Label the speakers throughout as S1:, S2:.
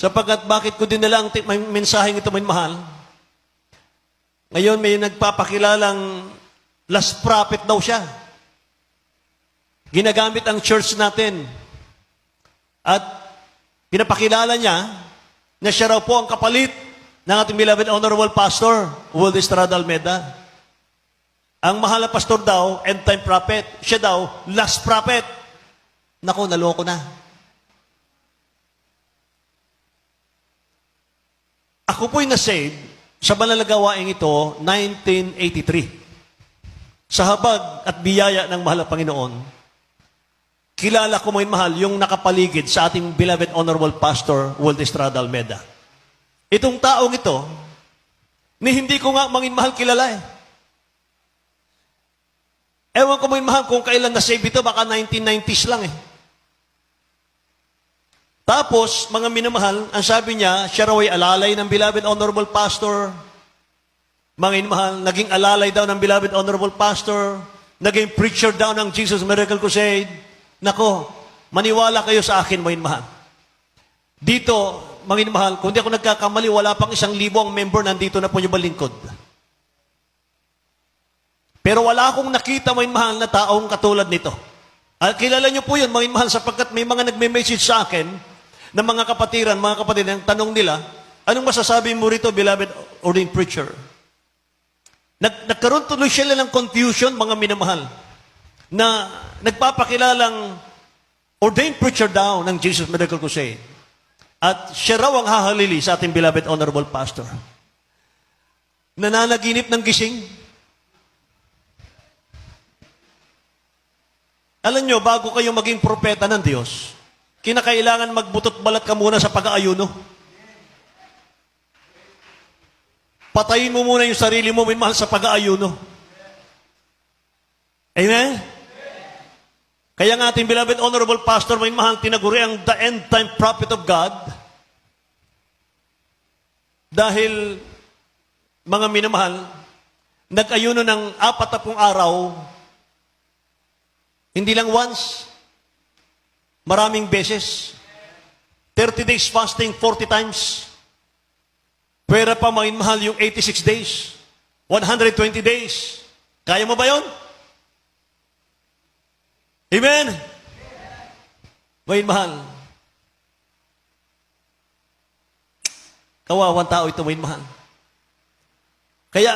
S1: Sapagkat bakit ko dinala ang mensaheng ito, may mahal? Ngayon may nagpapakilalang last prophet daw siya. Ginagamit ang church natin. At pinapakilala niya na siya raw po ang kapalit ng ating beloved honorable pastor, Will Estrada Almeda. Ang mahal na pastor daw, end time prophet. Siya daw, last prophet. Nako, naloko na. Ako po'y na-save sa banal na gawain ito, 1983. Sa habag at biyaya ng mahal na Panginoon, kilala ko mo mahal yung nakapaligid sa ating beloved honorable pastor, Walt Estrada Almeda. Itong taong ito, ni hindi ko nga mangin mahal kilala eh. Ewan ko mangin mahal kung kailan na-save ito, baka 1990s lang eh. Tapos, mga minamahal, ang sabi niya, siya raw ay alalay ng beloved honorable pastor. Mga minamahal, naging alalay daw ng beloved honorable pastor. Naging preacher daw ng Jesus Miracle Crusade. Nako, maniwala kayo sa akin, mga minamahal. Dito, mga minamahal, kung di ako nagkakamali, wala pang isang libo ang member nandito na po yung balingkod. Pero wala akong nakita, mga minamahal, na taong katulad nito. At kilala niyo po yun, mga minamahal, sapagkat may mga nagme-message sa akin, ng mga kapatiran, mga kapatid, ang tanong nila, anong masasabi mo rito, beloved ordained preacher? Nag, nagkaroon tuloy sila ng confusion, mga minamahal, na nagpapakilalang ordained preacher daw ng Jesus Medical Crusade. At siya raw ang hahalili sa ating beloved honorable pastor. Nananaginip ng gising. Alam nyo, bago kayo maging propeta ng Diyos, kinakailangan magbutot balat ka muna sa pag-aayuno. Patayin mo muna yung sarili mo, may mahal sa pag-aayuno. Amen? Kaya nga ating beloved honorable pastor, may mahal tinaguri ang the end time prophet of God. Dahil, mga minamahal, nag-ayuno ng apat na pong araw, hindi lang once, maraming beses. 30 days fasting, 40 times. Pwera pa mga mahal yung 86 days. 120 days. Kaya mo ba yon? Amen? Mga mahal. Kawawang tao ito, mga mahal. Kaya,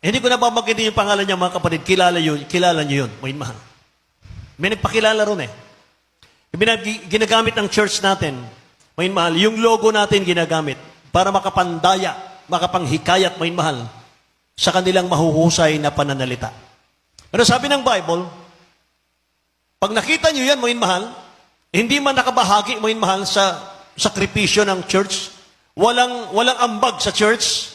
S1: hindi ko na babanggitin yung pangalan niya, mga kapatid. Kilala yun, kilala niyo yun, mga mahal. May nagpakilala ron eh. Ginagamit ng church natin, may mahal, yung logo natin ginagamit para makapandaya, makapanghikayat, may mahal, sa kanilang mahuhusay na pananalita. Pero sabi ng Bible, pag nakita nyo yan, mga mahal, hindi man nakabahagi, mga mahal, sa sakripisyo ng church, walang, walang ambag sa church,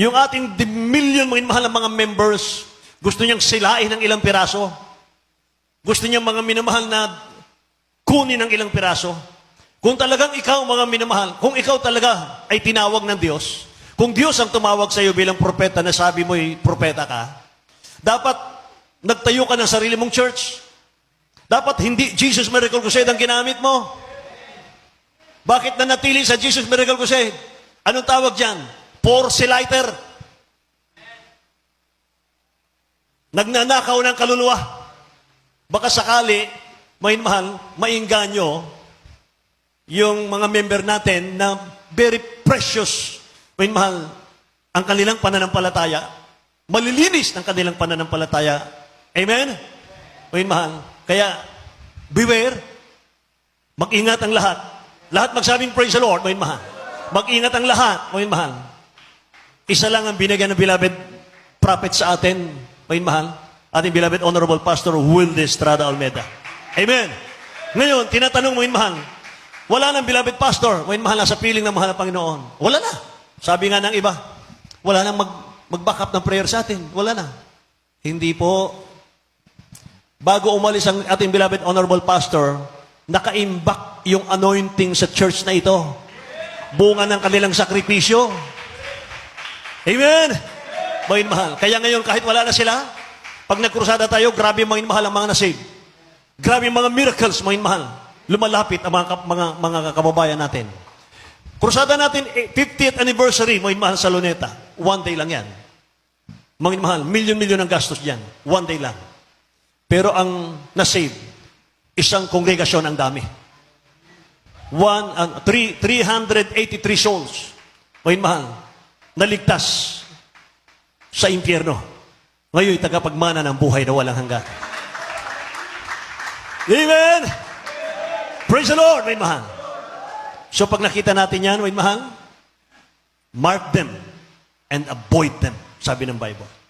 S1: yung ating million, mga mahal, ng mga members, gusto niyang silain ng ilang piraso, gusto niya mga minamahal na kunin ng ilang piraso. Kung talagang ikaw, mga minamahal, kung ikaw talaga ay tinawag ng Diyos, kung Diyos ang tumawag sa iyo bilang propeta na sabi mo'y propeta ka, dapat nagtayo ka ng sarili mong church. Dapat hindi Jesus Miracle Crusade ang ginamit mo. Bakit na natili sa Jesus Miracle Crusade? Anong tawag dyan? Porceliter. Nagnanakaw ng kaluluwa. Baka sakali, may mahal, mainganyo yung mga member natin na very precious, may mahal, ang kanilang pananampalataya. Malilinis ng kanilang pananampalataya. Amen? May mahal. Kaya, beware, mag-ingat ang lahat. Lahat magsabing praise the Lord, may mahal. Mag-ingat ang lahat, may mahal. Isa lang ang binigyan ng beloved prophet sa atin, may mahal. Ating beloved honorable pastor, Will Estrada Almeda. Amen. Ngayon, tinatanong mo, mahal, wala nang beloved pastor, may mahal na sa piling ng mahal na Panginoon. Wala na. Sabi nga ng iba, wala nang mag, mag-back up ng prayer sa atin. Wala na. Hindi po. Bago umalis ang ating beloved honorable pastor, nakaimbak yung anointing sa church na ito. Bunga ng kanilang sakripisyo. Amen? Mga mahal. Kaya ngayon, kahit wala na sila, pag nagkrusada tayo, grabe mga mahal ang mga nasave. Grabe mga miracles, mga mahal. lumalapit ang mga, mga, mga kababayan natin. Krusada natin, eh, 50th anniversary, mga mahal sa Luneta. One day lang yan. Mga mahal, milyon-milyon ang gastos dyan. One day lang. Pero ang nasave, isang kongregasyon ang dami. One, uh, three, 383 souls, mga mahal, naligtas sa impyerno. Ngayon, tagapagmana ng buhay na walang hanggan. Amen! Praise the Lord, may mahal. So pag nakita natin yan, may mahal, mark them and avoid them, sabi ng Bible.